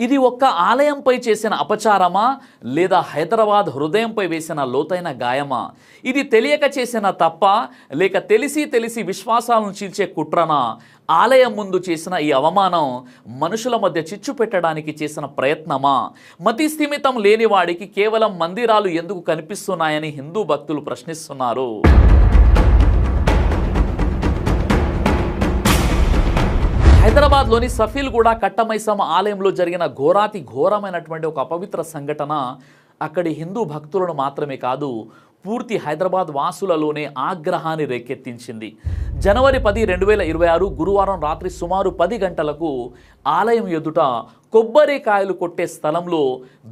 ఇది ఒక్క ఆలయంపై చేసిన అపచారమా? లేదా హైదరాబాద్ హృదయంపై వేసిన లోతైన గాయమా? ఇది తెలియక చేసిన తప్ప? లేక తెలిసి తెలిసి విశ్వాసాలను చీల్చే కుట్రనా? ఆలయం ముందు చేసిన ఈ అవమానం మనుషుల మధ్య చిచ్చు పెట్టడానికి చేసిన ప్రయత్నమా? మతి స్థిమితం లేని వాడికి కేవలం మందిరాలు ఎందుకు కనిపిస్తున్నాయని హిందూ భక్తులు ప్రశ్నిస్తున్నారు. హైదరాబాద్లోని సఫీల్గూడ కట్టమైసమ్మ ఆలయంలో జరిగిన ఘోరాతి ఘోరమైనటువంటి ఒక అపవిత్ర సంఘటన అక్కడి హిందూ భక్తులను మాత్రమే కాదు పూర్తి హైదరాబాద్ వాసులలోనే ఆగ్రహాన్ని రేకెత్తించింది. జనవరి పది రెండు వేల ఇరవై ఆరు గురువారం రాత్రి సుమారు పది గంటలకు ఆలయం ఎదుట కొబ్బరికాయలు కొట్టే స్థలంలో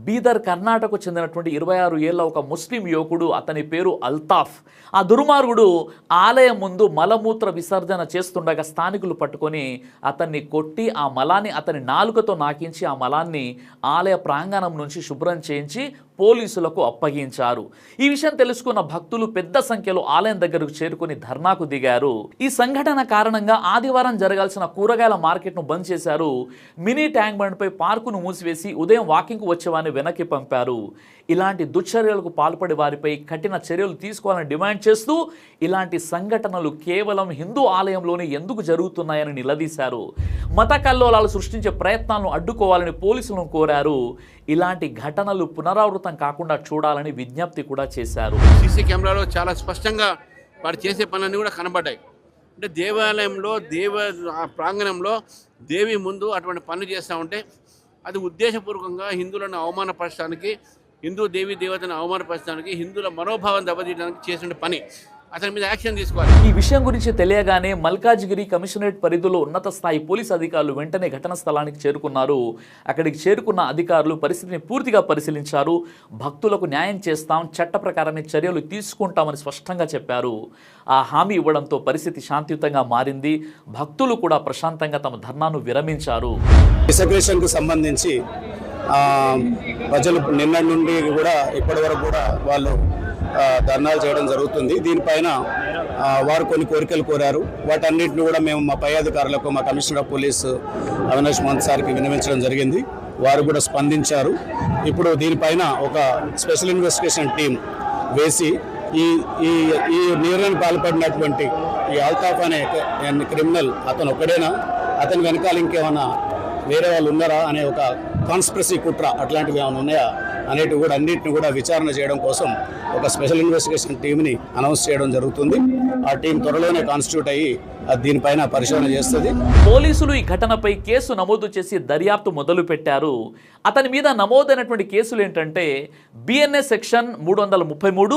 బీదర్ కర్ణాటకకు చెందినటువంటి ఇరవై ఆరు ఏళ్ళ ఒక ముస్లిం యువకుడు అతని పేరు అల్తాఫ్. ఆ దుర్మార్గుడు ఆలయం ముందు మలమూత్ర విసర్జన చేస్తుండగా స్థానికులు పట్టుకొని అతన్ని కొట్టి ఆ మలాన్ని అతని నాలుకతో నాకించి ఆ మలాన్ని ఆలయ ప్రాంగణం నుంచి శుభ్రం చేయించి పోలీసులకు అప్పగించారు. ఈ విషయం తెలుసుకున్న భక్తులు పెద్ద సంఖ్యలో ఆలయం దగ్గరకు చేరుకొని ధర్నాకు దిగారు. ఈ సంఘటన కారణంగా ఆదివారం జరగాల్సిన కూరగాయల మార్కెట్ను బంద్ చేశారు. మినీ ట్యాంక్ బండ్పై పార్కును మూసివేసి ఉదయం వాకింగ్కు వచ్చేవారిని వెనక్కి పంపారు. ఇలాంటి దుశ్చర్యలకు పాల్పడే వారిపై కఠిన చర్యలు తీసుకోవాలని డిమాండ్ చేస్తూ ఇలాంటి సంఘటనలు కేవలం హిందూ ఆలయంలోనే ఎందుకు జరుగుతున్నాయని నిలదీశారు. మత కల్లోలాలు సృష్టించే ప్రయత్నాలను అడ్డుకోవాలని పోలీసులను కోరారు. ఇలాంటి ఘటనలు పునరావృతం కాకుండా చూడాలని విజ్ఞప్తి కూడా చేశారు. సీసీ కెమెరాలో చాలా స్పష్టంగా వారు చేసే పనులన్నీ కూడా కనబడ్డాయి. అంటే దేవాలయంలో దేవ ప్రాంగణంలో దేవి ముందు అటువంటి పనులు చేస్తూ ఉంటే అది ఉద్దేశపూర్వకంగా హిందువులను అవమానపరచడానికి హిందూ దేవి దేవతను అవమానపరచడానికి హిందువుల మనోభావం దెబ్బతీయడానికి చేసిన పని. అతని మీద యాక్షన్ తీసుకోవాలి. ఈ విషయం గురించి తెలియగానే మల్కాజ్గిరి కమిషనరేట్ పరిధిలో ఉన్నత స్థాయి పోలీస్ అధికారులు వెంటనే ఘటన స్థలానికి చేరుకున్నారు. అక్కడికి చేరుకున్న అధికారులు పరిస్థితిని పూర్తిగా పరిశీలించారు. భక్తులకు న్యాయం చేస్తాం చట్ట ప్రకారమే చర్యలు తీసుకుంటామని స్పష్టంగా చెప్పారు. ఆ హామీ ఇవ్వడంతో పరిస్థితి శాంతియుతంగా మారింది. భక్తులు కూడా ప్రశాంతంగా తమ ధర్నాను విరమించారు. డిసగ్రేషన్కు సంబంధించి ఆ, ప్రజలు నిన్నటి నుండి కూడా ఇప్పటి వరకు కూడా వాళ్ళు ధర్నాలు చేయడం జరుగుతుంది. దీనిపైన వారు కొన్ని కోరికలు కోరారు. వాటన్నిటిని కూడా మేము మా పై అధికారులకు మా commissioner of police Avinash Mahant సార్కి విన్నవించడం జరిగింది. వారు కూడా స్పందించారు. ఇప్పుడు దీనిపైన ఒక స్పెషల్ ఇన్వెస్టిగేషన్ టీం వేసి ఈ ఈ ఈ నేరానికి పాల్పడినటువంటి ఈ అల్తాఫ్ అనే క్రిమినల్ అతను ఒకడేనా అతని వెనకాల ఇంకేమైనా వేరే వాళ్ళు ఉన్నారా? అనే ఒక కాన్స్పిరసీ కుట్ర అట్లాంటివి ఏమైనా ఉన్నాయా? అనేటివి కూడా అన్నింటిని కూడా విచారణ చేయడం కోసం ఒక స్పెషల్ ఇన్వెస్టిగేషన్ టీమ్ని అనౌన్స్ చేయడం జరుగుతుంది. ఆ టీం త్వరలోనే కాన్స్టిట్యూట్ అయ్యి దీనిపైన పరిశోధన చేస్తుంది. పోలీసులు ఈ ఘటనపై కేసు నమోదు చేసి దర్యాప్తు మొదలు పెట్టారు అతని మీద నమోదైనటువంటి కేసులు ఏంటంటే బిఎన్ఏ సెక్షన్ మూడు వందల ముప్పై మూడు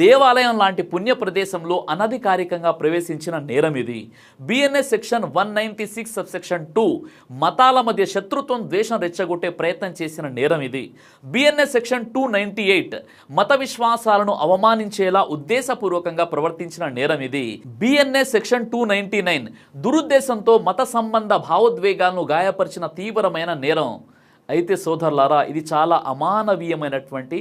దేవాలయం లాంటి పుణ్య ప్రదేశంలో అనధికారికంగా ప్రవేశించిన నేరం ఇది. BNA section one ninety six sub section two మతాల మధ్య శత్రుత్వం ద్వేషం రెచ్చగొట్టే ప్రయత్నం చేసిన నేరం ఇది. BNS section two ninety eight మత విశ్వాసాలను అవమానించేలా ఉద్దేశపూర్వకంగా ప్రవర్తించిన నేరం ఇది. BNA section two ninety nine దురుద్దేశంతో మత సంబంధ భావోద్వేగాలను గాయపరిచిన తీవ్రమైన నేరం. అయితే సోదరులారా ఇది చాలా అమానవీయమైనటువంటి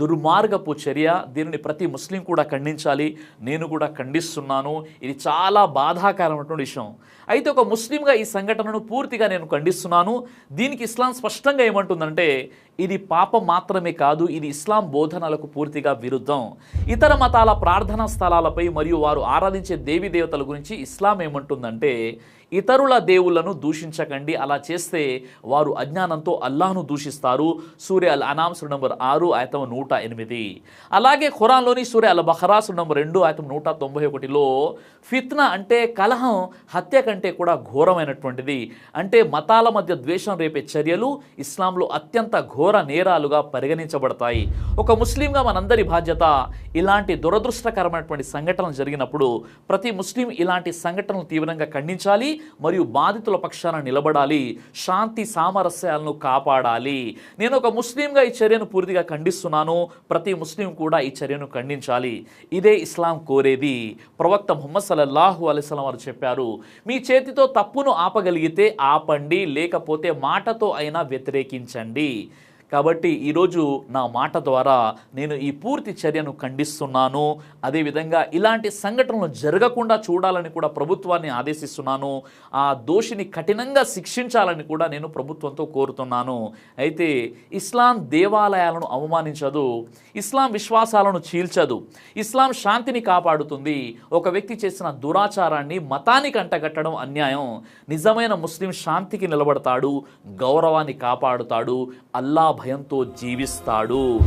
దుర్మార్గపు చర్య. దీనిని ప్రతి ముస్లిం కూడా ఖండించాలి. నేను కూడా ఖండిస్తున్నాను. ఇది చాలా బాధాకరమైనటువంటి విషయం. అయితే ఒక ముస్లింగా ఈ సంఘటనను పూర్తిగా నేను ఖండిస్తున్నాను. దీనికి ఇస్లాం స్పష్టంగా ఏమంటుందంటే ఇది పాపం మాత్రమే కాదు ఇది ఇస్లాం బోధనలకు పూర్తిగా విరుద్ధం. ఇతర మతాల ప్రార్థనా స్థలాలపై మరియు వారు ఆరాధించే దేవీ దేవతల గురించి ఇస్లాం ఏమంటుందంటే ఇతరుల దేవుళ్ళను దూషించకండి. అలా చేస్తే వారు అజ్ఞానంతో అల్లాహ్ను దూషిస్తారు. సూర్య అల్ అనామ్ సుర నంబర్ ఆరు ఆయతం నూట ఎనిమిది. అలాగే ఖురాన్లోని సూర్య అల్ బహరా సుర నంబర్ రెండు ఆయతం నూట తొంభై ఒకటిలో ఫిత్నా అంటే కలహం హత్య కంటే కూడా ఘోరమైనటువంటిది. అంటే మతాల మధ్య ద్వేషం రేపే చర్యలు ఇస్లాంలో అత్యంత ఘోర నేరాలుగా పరిగణించబడతాయి. ఒక ముస్లింగా మనందరి బాధ్యత ఇలాంటి దురదృష్టకరమైనటువంటి సంఘటనలు జరిగినప్పుడు ప్రతి ముస్లిం ఇలాంటి సంఘటనలు తీవ్రంగా ఖండించాలి మరియు బాధితుల పక్షాన నిలబడాలి. శాంతి సామరస్యాలను కాపాడాలి. నేను ఒక ముస్లింగా ఈ చర్యను పూర్తిగా ఖండిస్తున్నాను. ప్రతి ముస్లిం కూడా ఈ చర్యను ఖండించాలి. ఇదే ఇస్లాం కోరేది. ప్రవక్త ముహమ్మద్ సల్లల్లాహు అలైస్లం వారు చెప్పారు మీ చేతితో తప్పును ఆపగలిగితే ఆపండి లేకపోతే మాటతో అయినా వ్యతిరేకించండి. కాబట్టి ఈరోజు నా మాట ద్వారా నేను ఈ పూర్తి చర్యను ఖండిస్తున్నాను. అదేవిధంగా ఇలాంటి సంఘటనలు జరగకుండా చూడాలని కూడా ప్రభుత్వాన్ని ఆదేశిస్తున్నాను. ఆ దోషిని కఠినంగా శిక్షించాలని కూడా నేను ప్రభుత్వంతో కోరుతున్నాను. అయితే ఇస్లాం దేవాలయాలను అవమానించదు. ఇస్లాం విశ్వాసాలను చీల్చదు. ఇస్లాం శాంతిని కాపాడుతుంది. ఒక వ్యక్తి చేసిన దురాచారాన్ని మతానికి అంటగట్టడం అన్యాయం. నిజమైన ముస్లిం శాంతికి నిలబడతాడు. గౌరవాన్ని కాపాడుతాడు. అల్లా భయంతో జీవిస్తాడు.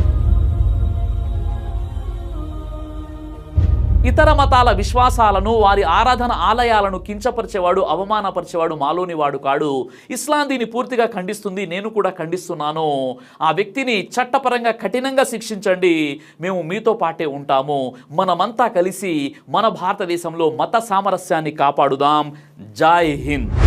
ఇతర మతాల విశ్వాసాలను వారి ఆరాధన ఆలయాలను కించపరిచేవాడు అవమానపరిచేవాడు మాలోని వాడు కాడు. ఇస్లాం దీన్ని పూర్తిగా ఖండిస్తుంది నేను కూడా ఖండిస్తున్నాను. ఆ వ్యక్తిని చట్టపరంగా కఠినంగా శిక్షించండి. మేము మీతో పాటే ఉంటాము. మనమంతా కలిసి మన భారతదేశంలో మత సామరస్యాన్ని కాపాడుదాం. జై హింద్.